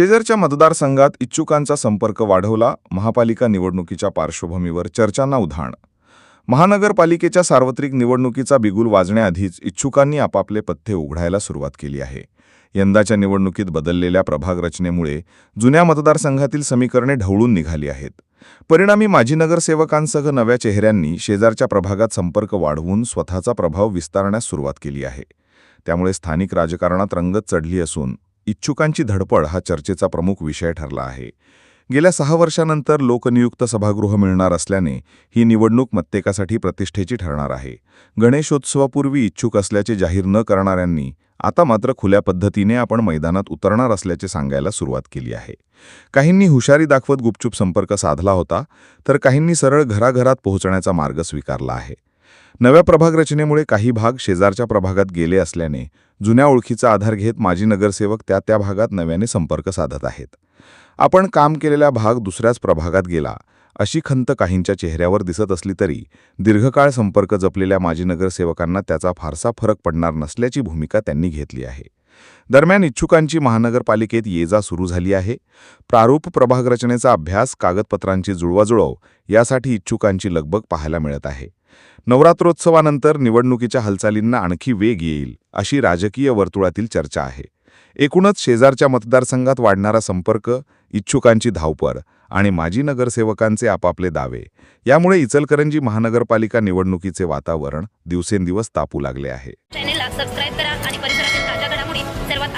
शेजारच्या मतदारसंघात इच्छुकांचा संपर्क वाढवला महापालिका निवडणुकीच्या पार्श्वभूमीवर चर्चांना उधाण. महानगरपालिकेच्या सार्वत्रिक निवडणुकीचा बिगुल वाजण्याआधीच इच्छुकांनी आपापले पथ्ये उघडायला सुरुवात केली आहे. यंदाच्या निवडणुकीत बदललेल्या प्रभाग रचनेमुळे जुन्या मतदारसंघातील समीकरणे ढवळून निघाली आहेत. परिणामी माजी नगरसेवकांसह नव्या चेहऱ्यांनी शेजारच्या प्रभागात संपर्क वाढवून स्वतःचा प्रभाव विस्तारण्यास सुरुवात केली आहे. त्यामुळे स्थानिक राजकारणात रंगत चढली असून इच्छुकांची धडपड हा चर्चेचा प्रमुख विषय ठरला आहे. गेल्या सहा वर्षानंतर लोकनियुक्त सभागृह मिळणार असल्याने ही निवडणूक मत्तेकासाठी प्रतिष्ठेची ठरणार आहे. गणेशोत्सवापूर्वी इच्छुक असल्याचे जाहीर न करणाऱ्यांनी आता मात्र खुल्या पद्धतीने आपण मैदानात उतरणार असल्याचे सांगायला सुरुवात केली आहे. काहींनी हुशारी दाखवत गुपचूप संपर्क साधला होता तर काहींनी सरळ घराघरात पोहोचण्याचा मार्ग स्वीकारला आहे. नव्या प्रभाग रचनेमुळे काही भाग शेजारच्या प्रभागात गेले असल्याने जुन्या ओळखीचा आधार घेत माजी नगरसेवक त्या त्या भागात नव्याने संपर्क साधत आहेत. आपण काम केलेला भाग दुसऱ्याच प्रभागात गेला. अशी खंत काहींच्या चेहऱ्यावर दिसत असली तरी दीर्घकाळ संपर्क जपलेल्या माजी नगरसेवकांना त्याचा फारसा फरक पडणार नसल्याची भूमिका त्यांनी घेतली आहे. दरम्यान इच्छुकांची महानगरपालिकेत ये जा सुरू झाली आहे. प्रारूप प्रभाग रचनेचा अभ्यास कागदपत्रांची जुळवाजुळव यासाठी इच्छुकांची लगबग पाहायला मिळत आहे. नवरात्रोत्सवानंतर निवडणुकीच्या हालचालींना आणखी वेग येईल अशी राजकीय वर्तुळातील चर्चा आहे. एकूणच शेजारच्या मतदारसंघात वाढणारा संपर्क इच्छुकांची धावपळ आणि माजी नगरसेवकांचे आपापले दावे यामुळे इचलकरंजी महानगरपालिका निवडणुकीचे वातावरण दिवसेंदिवस तापू लागले आहे.